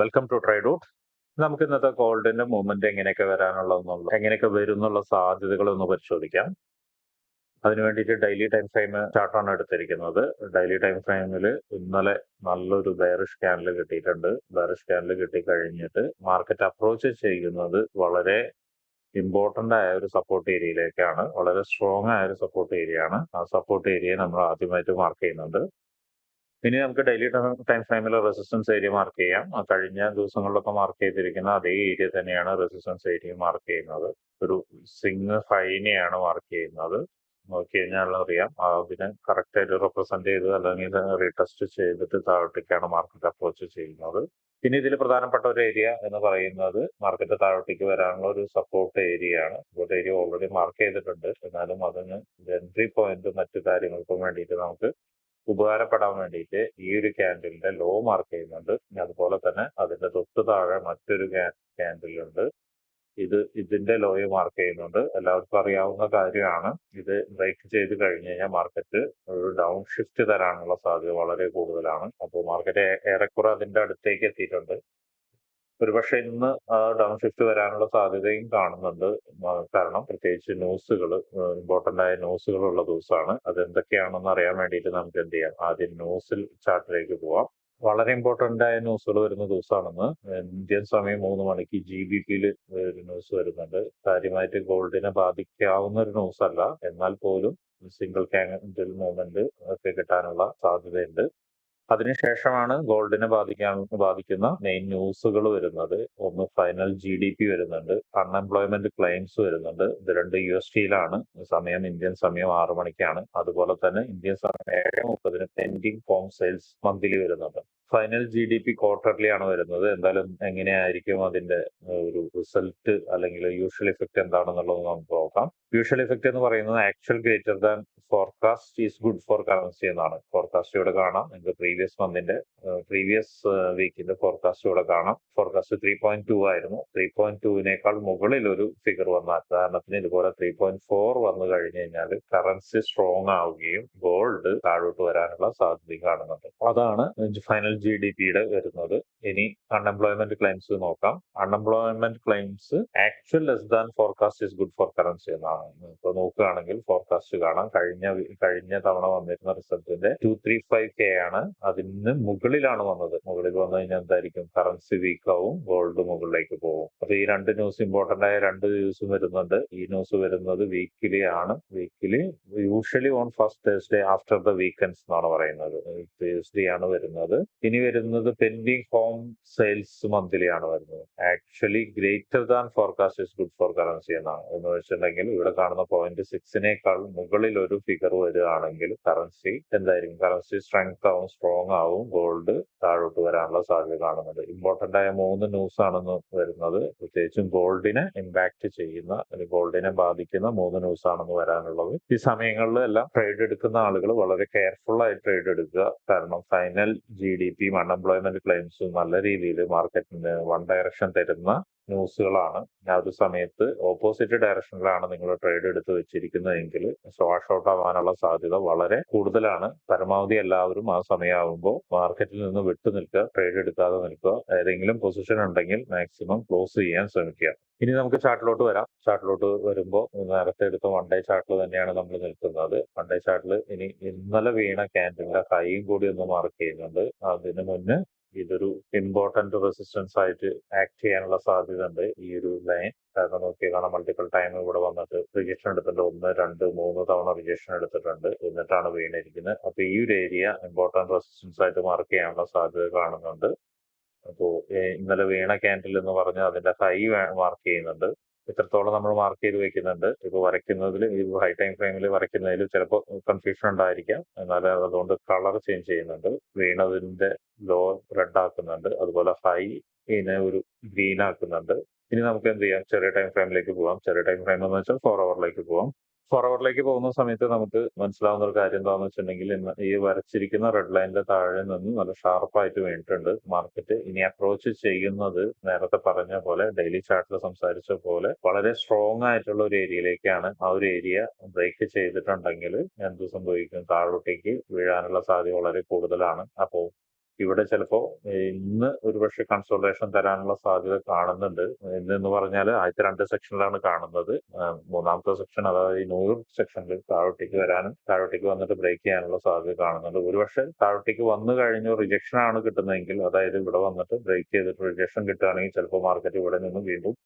Welcome to trade out നമുക്ക് ഇന്നത്തെ ഗോൾഡിന്റെ മൂവ്മെന്റ് എങ്ങനെയൊക്കെ വരാനുള്ളതെന്നുള്ളത് എങ്ങനെയൊക്കെ വരും സാധ്യതകൾ ഒന്ന് പരിശോധിക്കാം. അതിനു വേണ്ടിയിട്ട് ഡെയിലി ടൈം ഫ്രെയിം ചാർട്ടാണ് എടുത്തിരിക്കുന്നത്. ഡെയിലി ടൈം ഫ്രെയിമിൽ ഇന്നലെ നല്ലൊരു ബെയറിഷ് ക്യാൻഡിൽ കിട്ടിയിട്ടുണ്ട്. ബെയറിഷ് ക്യാൻഡിൽ കിട്ടി കഴിഞ്ഞിട്ട് മാർക്കറ്റ് അപ്രോച്ച് ചെയ്യുന്നത് വളരെ ഇമ്പോർട്ടന്റ് ആയ ഒരു സപ്പോർട്ട് ഏരിയയിലേക്കാണ് വളരെ സ്ട്രോങ് ആയ ഒരു സപ്പോർട്ട് ഏരിയ ആണ്. ആ സപ്പോർട്ട് ഏരിയയെ നമ്മൾ ആദ്യമായിട്ട് മാർക്ക് ചെയ്യുന്നുണ്ട്. ഇനി നമുക്ക് ഡെയിലി ടൈം ഫ്രെയിമിൽ റെസിസ്റ്റൻസ് ഏരിയ മാർക്ക് ചെയ്യാം. കഴിഞ്ഞ ദിവസങ്ങളിലൊക്കെ മാർക്ക് ചെയ്തിരിക്കുന്ന അതേ ഏരിയ തന്നെയാണ് റെസിസ്റ്റൻസ് ഏരിയ മാർക്ക് ചെയ്യുന്നത്. ഒരു സിംഗ് ഫൈനെയാണ് മാർക്ക് ചെയ്യുന്നത്. നോക്കി കഴിഞ്ഞാൽ അറിയാം. അതിനെ കറക്റ്റ് ആയിട്ട് റെപ്രസെന്റ് ചെയ്ത് അല്ലെങ്കിൽ റീടെസ്റ്റ് ചെയ്തിട്ട് താഴോട്ടേക്കാണ് മാർക്കറ്റ് അപ്രോച്ച് ചെയ്യുന്നത്. പിന്നെ ഇതിൽ പ്രധാനപ്പെട്ട ഒരു ഏരിയ എന്ന് പറയുന്നത് മാർക്കറ്റ് താഴോട്ടേക്ക് വരാനുള്ള ഒരു സപ്പോർട്ട് ഏരിയ ആണ്. സപ്പോർട്ട് ഏരിയ ഓൾറെഡി മാർക്ക് ചെയ്തിട്ടുണ്ട്. എന്നാലും അതിന് എൻട്രി പോയിന്റും മറ്റു കാര്യങ്ങൾക്കും വേണ്ടിയിട്ട് നമുക്ക് ഉപകാരപ്പെടാൻ വേണ്ടിയിട്ട് ഈ ഒരു ക്യാൻഡിലിന്റെ ലോ മാർക്ക് ചെയ്യുന്നുണ്ട്. അതുപോലെ തന്നെ അതിന്റെ തൊട്ട് താഴെ മറ്റൊരു ക്യാൻഡിൽ ഉണ്ട്. ഇത് ഇതിന്റെ ലോയെ മാർക്ക് ചെയ്യുന്നുണ്ട്. എല്ലാവർക്കും അറിയാവുന്ന കാര്യമാണ്. ഇത് ബ്രേക്ക് ചെയ്ത് കഴിഞ്ഞ് കഴിഞ്ഞാൽ മാർക്കറ്റ് ഒരു ഡൗൺ ഷിഫ്റ്റ് തരാനുള്ള സാധ്യത വളരെ കൂടുതലാണ്. അപ്പോൾ മാർക്കറ്റ് ഏറെക്കുറെ അതിന്റെ അടുത്തേക്ക് എത്തിയിട്ടുണ്ട്. ഒരുപക്ഷെ ഇന്ന് ഡൗൺ ഷിഫ്റ്റ് വരാനുള്ള സാധ്യതയും കാണുന്നുണ്ട്. കാരണം പ്രത്യേകിച്ച് ന്യൂസുകൾ ഇമ്പോർട്ടന്റ് ആയ ന്യൂസുകൾ ഉള്ള ദിവസമാണ്. അത് എന്തൊക്കെയാണെന്ന് അറിയാൻ വേണ്ടിയിട്ട് നമുക്ക് എന്ത് ചെയ്യാം ആദ്യം ന്യൂസിൽ ചാർട്ടിലേക്ക് പോവാം. വളരെ ഇമ്പോർട്ടന്റ് ആയ ന്യൂസുകൾ വരുന്ന ദിവസമാണെന്ന്. ഇന്ത്യൻ സമയം മൂന്ന് മണിക്ക് ജി ബി പിയിൽ ഒരു ന്യൂസ് വരുന്നുണ്ട്. കാര്യമായിട്ട് ഗോൾഡിനെ ബാധിക്കാവുന്ന ഒരു ന്യൂസ് അല്ല എന്നാൽ പോലും സിംഗിൾ ക്യാൻഡിൽ മൂവ്മെന്റ് ഒക്കെ കിട്ടാനുള്ള സാധ്യതയുണ്ട്. അതിനുശേഷമാണ് ഗോൾഡിനെ ബാധിക്കാൻ ബാധിക്കുന്ന മെയിൻ ന്യൂസുകൾ വരുന്നത്. ഒന്ന് ഫൈനൽ ജി ഡി പി വരുന്നുണ്ട്. അൺഎംപ്ലോയ്മെന്റ് ക്ലെയിംസ് വരുന്നുണ്ട്. ഇത് രണ്ട് യു എസ് ടിയിലാണ് സമയം ഇന്ത്യൻ സമയം ആറു മണിക്കാണ്. അതുപോലെ തന്നെ ഇന്ത്യൻ സമയം ഏഴ് മുപ്പതിന് പെൻഡിങ് ഫോം സെയിൽസ് മന്ത്ലി വരുന്നുണ്ട്. Final G D P quarterly ആണ് വരുന്നത്. എന്തായാലും എങ്ങനെയായിരിക്കും അതിന്റെ ഒരു റിസൾട്ട് അല്ലെങ്കിൽ യൂഷ്വൽ ഇഫക്റ്റ് എന്താണെന്നുള്ളത് നമുക്ക് നോക്കാം. യൂഷ്വൽ ഇഫക്റ്റ് എന്ന് പറയുന്നത് actual greater than forecast is good for currency എന്നാണ്. ഫോർകാസ്റ്റ് ഇവിടെ കാണാം. നിങ്ങൾക്ക് പ്രീവിയസ് മന്തിന്റെ പ്രീവിയസ് വീക്കിന്റെ ഫോർകാസ്റ്റ് ഇവിടെ കാണാം. ഫോർകാസ്റ്റ് ത്രീ പോയിന്റ് ടു ആയിരുന്നു. ത്രീ പോയിന്റ് ടുവിനേക്കാൾ മുകളിൽ ഒരു ഫിഗർ വന്നാൽ ഉദാഹരണത്തിന് ഇതുപോലെ ത്രീ പോയിന്റ് ഫോർ വന്നു കഴിഞ്ഞു കഴിഞ്ഞാൽ കറൻസി സ്ട്രോങ് ആവുകയും ഗോൾഡ് താഴോട്ട് വരാനുള്ള സാധ്യത കാണുന്നുണ്ട്. അതാണ് ഫൈനൽ ജി ഡി പിയുടെ വരുന്നത്. ഇനി അൺഎംപ്ലോയ്മെന്റ് ക്ലെയിംസ് നോക്കാം. Unemployment claims actual less than forecast is good for currency എന്നാണ്. ഇപ്പൊ നോക്കുകയാണെങ്കിൽ ഫോർകാസ്റ്റ് കാണാം. കഴിഞ്ഞ കഴിഞ്ഞ തവണ വന്നിരുന്ന റിസൾട്ടിന്റെ ടു ത്രീ ഫൈവ് കെ ആണ്. അതിന് മുകളിലാണ് വന്നത്. മുകളിൽ വന്നു കഴിഞ്ഞാൽ എന്തായിരിക്കും? കറൻസി വീക്ക് ആവും. ഗോൾഡ് മുകളിലേക്ക് പോകും. അപ്പൊ ഈ രണ്ട് ന്യൂസ് ഇമ്പോർട്ടന്റ് ആയ രണ്ട് ന്യൂസും വരുന്നുണ്ട്. ഈ ന്യൂസ് വരുന്നത് വീക്കിലി ആണ്. Weekly usually on first Thursday after the weekends എന്നാണ് പറയുന്നത്. തേഴ്സ്ഡേ ആണ് വരുന്നത്. ഇനി വരുന്നത് പെൻഡിങ് ഹോം സെയിൽസ് മന്ത്ലി ആണ് വരുന്നത്. Actually greater than forecast good for currency എന്നാണ്. എന്ന് വെച്ചിട്ടുണ്ടെങ്കിൽ ഇവിടെ കാണുന്ന പോയിന്റ് സിക്സിനേക്കാൾ മുകളിൽ ഒരു ഫിഗർ വരികയാണെങ്കിൽ കറൻസി എന്തായിരിക്കും? കറൻസി സ്ട്രെങ്ത് ആവും സ്ട്രോങ് ആവും ഗോൾഡ് താഴോട്ട് വരാനുള്ള സാധ്യത കാണുന്നുണ്ട്. ഇമ്പോർട്ടന്റ് ആയ മൂന്ന് ന്യൂസ് ആണെന്ന് വരുന്നത്. പ്രത്യേകിച്ചും ഗോൾഡിനെ ഇമ്പാക്ട് ചെയ്യുന്ന അല്ലെങ്കിൽ ഗോൾഡിനെ ബാധിക്കുന്ന മൂന്ന് ന്യൂസ് ആണെന്ന് വരാനുള്ളത്. ഈ സമയങ്ങളിൽ എല്ലാം ട്രേഡ് എടുക്കുന്ന ആളുകൾ വളരെ കെയർഫുൾ ആയി ട്രേഡ് എടുക്കുക. കാരണം ഫൈനൽ ജി ഡി പിയും അൺഎംപ്ലോയ്മെന്റ് ക്ലെയിംസും നല്ല രീതിയിൽ മാർക്കറ്റിന് വൺ ഡയറക്ഷൻ തരുന്ന ന്യൂസുകളാണ്. ആ ഒരു സമയത്ത് ഓപ്പോസിറ്റ് ഡയറക്ഷനിലാണ് നിങ്ങൾ ട്രേഡ് എടുത്ത് വെച്ചിരിക്കുന്നതെങ്കിൽ സ്വാഷ് ഔട്ട് ആവാനുള്ള സാധ്യത വളരെ കൂടുതലാണ്. പരമാവധി എല്ലാവരും ആ സമയമാകുമ്പോൾ മാർക്കറ്റിൽ നിന്ന് വിട്ടു നിൽക്കുക ട്രേഡ് എടുക്കാതെ നിൽക്കുക ഏതെങ്കിലും പൊസിഷൻ ഉണ്ടെങ്കിൽ മാക്സിമം ക്ലോസ് ചെയ്യാൻ ശ്രമിക്കുക. ഇനി നമുക്ക് ചാർട്ടിലോട്ട് വരാം. ചാർട്ടിലോട്ട് വരുമ്പോൾ നേരത്തെ എടുത്ത വൺ ഡേ ചാർട്ടിൽ തന്നെയാണ് നമ്മൾ നിൽക്കുന്നത്. വൺ ഡേ ചാർട്ടിൽ ഇനി ഇന്നലെ വീണ ക്യാൻഡിലിന്റെ ഹൈയും കൂടി ഒന്ന് മാർക്ക് ചെയ്യുന്നുണ്ട്. അതിനു മുന്നേ ഇതൊരു ഇമ്പോർട്ടന്റ് റെസിസ്റ്റൻസ് ആയിട്ട് ആക്ട് ചെയ്യാനുള്ള സാധ്യത ഉണ്ട് ഈ ഒരു ലൈൻ കാരണം നോക്കിയാൽ കാണാം മൾട്ടിപ്പിൾ ടൈം ഇവിടെ വന്നിട്ട് റിജക്ഷൻ എടുത്തിട്ടുണ്ട്. ഒന്ന് രണ്ട് മൂന്ന് തവണ റിജക്ഷൻ എടുത്തിട്ടുണ്ട്. എന്നിട്ടാണ് വീണിരിക്കുന്നത്. അപ്പൊ ഈ ഒരു ഏരിയ ഇമ്പോർട്ടന്റ് റെസിസ്റ്റൻസ് ആയിട്ട് മാർക്ക് ചെയ്യാനുള്ള സാധ്യത കാണുന്നുണ്ട്. അപ്പോ ഇന്നലെ വീണ ക്യാൻഡിൽ എന്ന് പറഞ്ഞാൽ അതിന്റെ ഹൈ മാർക്ക് ചെയ്യുന്നുണ്ട്. എത്രത്തോളം നമ്മൾ മാർക്ക് ചെയ്ത് വെക്കുന്നുണ്ട്. ഇപ്പൊ വരയ്ക്കുന്നതിൽ ഈ ഹൈ ടൈം ഫ്രെയിമിൽ വരയ്ക്കുന്നതിൽ ചിലപ്പോൾ കൺഫ്യൂഷൻ ഉണ്ടായിരിക്കാം. എന്നാൽ അതുകൊണ്ട് കളർ ചേഞ്ച് ചെയ്യുന്നുണ്ട്. വീണതിന്റെ ലോ റെഡ് ആക്കുന്നുണ്ട് അതുപോലെ ഹൈ ഇതിനെ ഒരു ഗ്രീൻ ആക്കുന്നുണ്ട്. ഇനി നമുക്ക് എന്ത് ചെയ്യാം? ചെറിയ ടൈം ഫ്രെയിമിലേക്ക് പോകാം ചെറിയ ടൈം ഫ്രെയിം എന്ന് വെച്ചാൽ ഫോർ അവറിലേക്ക് പോവാം. ഫോർ അവറിലേക്ക് പോകുന്ന സമയത്ത് നമുക്ക് മനസ്സിലാവുന്ന ഒരു കാര്യം എന്താണെന്ന് വെച്ചിട്ടുണ്ടെങ്കിൽ ഇന്ന് ഈ വരച്ചിരിക്കുന്ന റെഡ് ലൈനിന്റെ താഴെ നിന്ന് നല്ല ഷാർപ്പായിട്ട് വീണിട്ടുണ്ട് മാർക്കറ്റ് ഇനി അപ്രോച്ച് ചെയ്യുന്നത് നേരത്തെ പറഞ്ഞ പോലെ ഡെയിലി ചാർട്ടിൽ സംസാരിച്ച പോലെ വളരെ സ്ട്രോങ് ആയിട്ടുള്ള ഒരു ഏരിയയിലേക്കാണ് ആ ഒരു ഏരിയ ബ്രേക്ക് ചെയ്തിട്ടുണ്ടെങ്കിൽ എന്ത് സംഭവിക്കും? താഴോട്ടേക്ക് വീഴാനുള്ള സാധ്യത വളരെ കൂടുതലാണ്. അപ്പോൾ ഇവിടെ ചിലപ്പോ ഇന്ന് ഒരുപക്ഷെ കൺസോൾട്ടേഷൻ തരാനുള്ള സാധ്യത കാണുന്നുണ്ട്. ഇന്ന് എന്ന് പറഞ്ഞാൽ ആദ്യത്തെ രണ്ട് സെക്ഷനിലാണ് കാണുന്നത്. മൂന്നാമത്തെ സെക്ഷൻ അതായത് ഈ നൂറ് സെക്ഷനിൽ താഴോട്ടേക്ക് വരാനും താഴോട്ടേക്ക് വന്നിട്ട് ബ്രേക്ക് ചെയ്യാനുള്ള സാധ്യത കാണുന്നുണ്ട്. ഒരുപക്ഷെ താഴോട്ടേക്ക് വന്നു കഴിഞ്ഞു റിജക്ഷൻ ആണ് കിട്ടുന്നതെങ്കിൽ അതായത് ഇവിടെ വന്നിട്ട് ബ്രേക്ക് ചെയ്തിട്ട് റിജക്ഷൻ കിട്ടുകയാണെങ്കിൽ ചിലപ്പോൾ മാർക്കറ്റ് ഇവിടെ നിന്ന് വീണ്ടും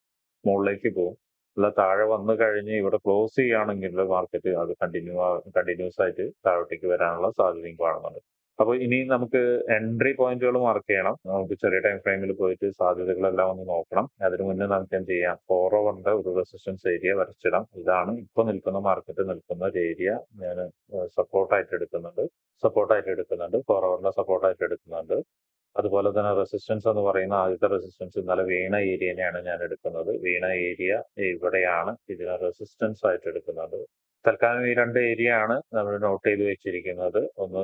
മുകളിലേക്ക് പോകും. അല്ല താഴെ വന്നു കഴിഞ്ഞ് ഇവിടെ ക്ലോസ് ചെയ്യുകയാണെങ്കിൽ മാർക്കറ്റ് അത് കണ്ടിന്യൂ കണ്ടിന്യൂസ് ആയിട്ട് താഴോട്ടേക്ക് വരാനുള്ള സാധ്യതയും കാണുന്നുണ്ട്. അപ്പോൾ ഇനി നമുക്ക് എൻട്രി പോയിന്റുകൾ മാർക്ക് ചെയ്യണം. നമുക്ക് ചെറിയ ടൈം ഫ്രെയിമിൽ പോയിട്ട് സാധ്യതകളെല്ലാം ഒന്ന് നോക്കണം. അതിനു മുന്നേ നമുക്ക് എന്ത് ചെയ്യാം? ഫോർ ഓവറിന്റെ ഒരു റെസിസ്റ്റൻസ് ഏരിയ വരച്ചിടാം. ഇതാണ് ഇപ്പൊ നിൽക്കുന്ന മാർക്കറ്റ് നിൽക്കുന്ന ഒരു ഏരിയ ഞാൻ സപ്പോർട്ടായിട്ട് എടുക്കുന്നുണ്ട്. സപ്പോർട്ടായിട്ട് എടുക്കുന്നുണ്ട്. ഫോർ ഓവറിന്റെ സപ്പോർട്ടായിട്ട് എടുക്കുന്നുണ്ട്. അതുപോലെ തന്നെ റെസിസ്റ്റൻസ് എന്ന് പറയുന്ന ആദ്യത്തെ റെസിസ്റ്റൻസ് ഇന്നലെ വീണ ഏരിയനെയാണ് ഞാൻ എടുക്കുന്നത്. വീണ ഏരിയ ഇവിടെയാണ് ഇതിനെ റെസിസ്റ്റൻസ് ആയിട്ട് എടുക്കുന്നത്. തൽക്കാലം ഈ രണ്ട് ഏരിയ ആണ് നമ്മൾ നോട്ട് ചെയ്ത് വെച്ചിരിക്കുന്നത്. ഒന്ന്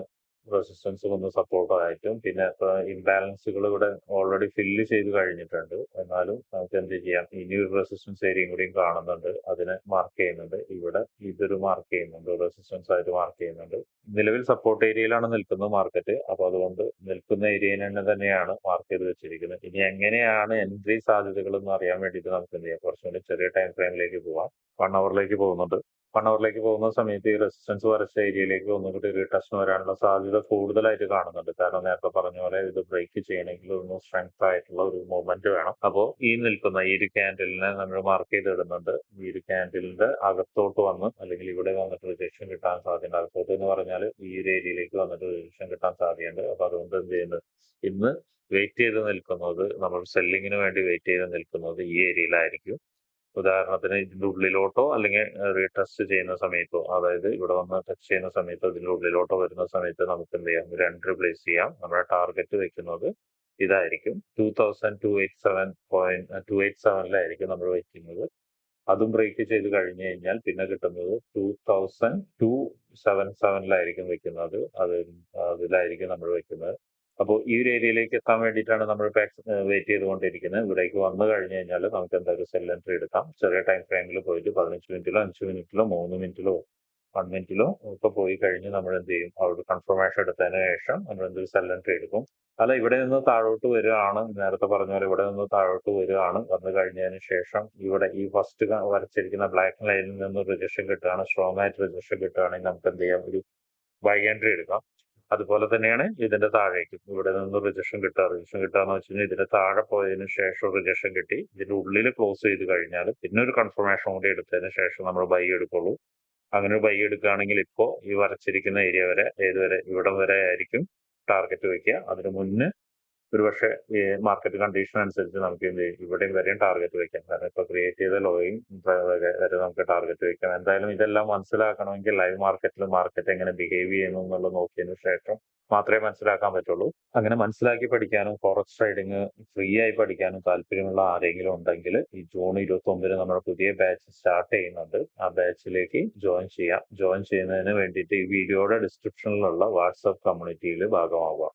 റെസിസ്റ്റൻസും ഒന്ന് സപ്പോർട്ടായിട്ടും പിന്നെ ഇപ്പൊ ഇംബാലൻസുകൾ ഇവിടെ ഓൾറെഡി ഫില്ല് ചെയ്ത് കഴിഞ്ഞിട്ടുണ്ട്. എന്നാലും നമുക്ക് എന്ത് ചെയ്യാം? ഇനി ഒരു റെസിസ്റ്റൻസ് ഏരിയയും കൂടിയും കാണുന്നുണ്ട്. അതിനെ മാർക്ക് ചെയ്യുന്നുണ്ട്. ഇവിടെ ഇതൊരു മാർക്ക് ചെയ്യുന്നുണ്ട്. റെസിസ്റ്റൻസ് ആയിട്ട് മാർക്ക് ചെയ്യുന്നുണ്ട്. നിലവിൽ സപ്പോർട്ട് ഏരിയയിലാണ് നിൽക്കുന്നത് മാർക്കറ്റ് അപ്പൊ അതുകൊണ്ട് നിൽക്കുന്ന ഏരിയനെ തന്നെയാണ് മാർക്ക് ചെയ്ത് വെച്ചിരിക്കുന്നത്. ഇനി എങ്ങനെയാണ് എൻട്രി സാധ്യതകൾ എന്ന് അറിയാൻ വേണ്ടിയിട്ട് നമുക്ക് എന്ത് ചെയ്യാം? കുറച്ചുകൂടി ചെറിയ ടൈം ഫ്രെയിമിലേക്ക് പോവാം. വൺ അവറിലേക്ക് പോകുന്നുണ്ട്. അവറിലേക്ക് പോകുന്ന സമയത്ത് ഈ റെസിസ്റ്റൻസ് വരച്ച ഏരിയയിലേക്ക് ഒന്നും കൂടി റീടെസ്റ്റ് വരാനുള്ള സാധ്യത കൂടുതലായിട്ട് കാണുന്നുണ്ട്. കാരണം നേരത്തെ പറഞ്ഞ പോലെ ഇത് ബ്രേക്ക് ചെയ്യണമെങ്കിൽ ഒന്ന് സ്ട്രെങ്ത് ആയിട്ടുള്ള ഒരു മൂവ്മെന്റ് വേണം. അപ്പോൾ ഈ നിൽക്കുന്ന ഈ ഒരു ക്യാൻഡലിനെ നമ്മൾ മാർക്ക് ചെയ്തിടുന്നുണ്ട്. ഈ ഒരു ക്യാൻഡലിന്റെ അകത്തോട്ട് വന്ന് അല്ലെങ്കിൽ ഇവിടെ വന്നിട്ട് റിജക്ഷൻ കിട്ടാൻ സാധ്യത അകത്തോട്ട് എന്ന് പറഞ്ഞാൽ ഈ ഒരു ഏരിയയിലേക്ക് വന്നിട്ട് റിജക്ഷൻ കിട്ടാൻ സാധ്യതയുണ്ട്. അപ്പൊ അതുകൊണ്ട് എന്ത് ചെയ്യുന്നത് ഇന്ന് വെയിറ്റ് ചെയ്ത് നിൽക്കുന്നത് നമ്മൾ സെല്ലിങ്ങിന് വേണ്ടി വെയിറ്റ് ചെയ്ത് നിൽക്കുന്നത് ഈ ഏരിയയിലായിരിക്കും. ഉദാഹരണത്തിന് ഇതിന്റെ ഉള്ളിലോട്ടോ അല്ലെങ്കിൽ റീടെസ്റ്റ് ചെയ്യുന്ന സമയത്തോ അതായത് ഇവിടെ വന്ന് ടച്ച് ചെയ്യുന്ന സമയത്തോ ഇതിന്റെ ഉള്ളിലോട്ടോ വരുന്ന സമയത്ത് നമുക്ക് എന്ത് ചെയ്യാം? രണ്ട് റിപ്ലേസ് ചെയ്യാം. നമ്മുടെ ടാർഗറ്റ് വെക്കുന്നത് ഇതായിരിക്കും. Two thousand two eight seven point two eight സെവനിലായിരിക്കും നമ്മൾ വെക്കുന്നത്. അതും ബ്രേക്ക് ചെയ്ത് കഴിഞ്ഞു കഴിഞ്ഞാൽ പിന്നെ കിട്ടുന്നത് ടൂ തൗസൻഡ് ടു സെവൻ സെവനിലായിരിക്കും വെക്കുന്നത്. അത് അതിലായിരിക്കും നമ്മൾ വെക്കുന്നത്. അപ്പോൾ ഈ ഒരു ഏരിയയിലേക്ക് എത്താൻ വേണ്ടിയിട്ടാണ് നമ്മൾ വെയിറ്റ് ചെയ്തുകൊണ്ടിരിക്കുന്നത്. ഇവിടേക്ക് വന്നു കഴിഞ്ഞു കഴിഞ്ഞാൽ നമുക്ക് എന്തായാലും സെൽ എൻട്രി എടുക്കാം. ചെറിയ ടൈം ഫ്രെയിമിൽ പോയിട്ട് പതിനഞ്ച് മിനിറ്റിലോ അഞ്ച് മിനിറ്റിലോ മൂന്ന് മിനിറ്റിലോ വൺ മിനിറ്റിലോ ഒക്കെ പോയി കഴിഞ്ഞ് നമ്മൾ എന്ത് ചെയ്യും? അവിടെ കൺഫർമേഷൻ എടുത്തതിന് ശേഷം നമ്മൾ എന്തൊരു സെൽ എൻട്രി എടുക്കും. അല്ല ഇവിടെ നിന്ന് താഴോട്ട് വരികയാണ്. നേരത്തെ പറഞ്ഞ പോലെ ഇവിടെ നിന്ന് താഴോട്ട് വരികയാണ്. വന്നു കഴിഞ്ഞതിന് ശേഷം ഇവിടെ ഈ ഫസ്റ്റ് വരച്ചിരിക്കുന്ന ബ്ലാക്ക് ലൈനിൽ നിന്ന് റിജക്ഷൻ കിട്ടുകയാണ്. സ്ട്രോങ് ആയിട്ട് റിജക്ഷൻ കിട്ടുകയാണെങ്കിൽ നമുക്ക് എന്ത് ചെയ്യാം? ഒരു ബൈ എൻട്രി എടുക്കാം. അതുപോലെ തന്നെയാണ് ഇതിന്റെ താഴേക്ക്. ഇവിടെ നിന്ന് റിജക്ഷൻ കിട്ടുക. റിജക്ഷൻ കിട്ടുക എന്ന് വെച്ച് കഴിഞ്ഞാൽ ഇതിന്റെ താഴെ പോയതിന് ശേഷം റിജക്ഷൻ കിട്ടി. ഇതിന്റെ ഉള്ളിൽ ക്ലോസ് ചെയ്ത് കഴിഞ്ഞാൽ പിന്നെ ഒരു കൺഫർമേഷൻ കൂടി എടുത്തതിന് ശേഷം നമ്മൾ ബൈ എടുക്കുള്ളൂ. അങ്ങനെ ഒരു ബൈ എടുക്കുകയാണെങ്കിൽ ഇപ്പോൾ ഈ വരച്ചിരിക്കുന്ന ഏരിയ വരെ ഏതുവരെ ഇവിടം വരെ ആയിരിക്കും ടാർഗറ്റ് വെക്കുക. അതിനു മുന്നേ ഒരുപക്ഷെ മാർക്കറ്റ് കണ്ടീഷൻ അനുസരിച്ച് നമുക്ക് എന്ത് ഇവിടെയും വരെയും ടാർഗറ്റ് വെക്കാം. കാരണം ഇപ്പൊ ക്രിയേറ്റ് ചെയ്ത ലോയും വരെ നമുക്ക് ടാർഗറ്റ് വെക്കാം. എന്തായാലും ഇതെല്ലാം മനസ്സിലാക്കണമെങ്കിൽ ലൈവ് മാർക്കറ്റിൽ മാർക്കറ്റ് എങ്ങനെ ബിഹേവ് ചെയ്യുന്നു എന്നുള്ളത് നോക്കിയതിനു ശേഷം മാത്രമേ മനസ്സിലാക്കാൻ പറ്റുള്ളൂ. അങ്ങനെ മനസ്സിലാക്കി പഠിക്കാനും ഫോറക്സ് ട്രേഡിംഗ് ഫ്രീ ആയി പഠിക്കാനും താല്പര്യമുള്ള ആരെങ്കിലും ഉണ്ടെങ്കിൽ ഈ ജൂൺ ഇരുപത്തി ഒമ്പതിന് നമ്മുടെ പുതിയ ബാച്ച് സ്റ്റാർട്ട് ചെയ്യുന്നുണ്ട്. ആ ബാച്ചിലേക്ക് ജോയിൻ ചെയ്യാം. ജോയിൻ ചെയ്യുന്നതിന് വേണ്ടിയിട്ട് ഈ വീഡിയോയുടെ ഡിസ്ക്രിപ്ഷനിലുള്ള വാട്സപ്പ് കമ്മ്യൂണിറ്റിയിൽ ഭാഗമാവുക.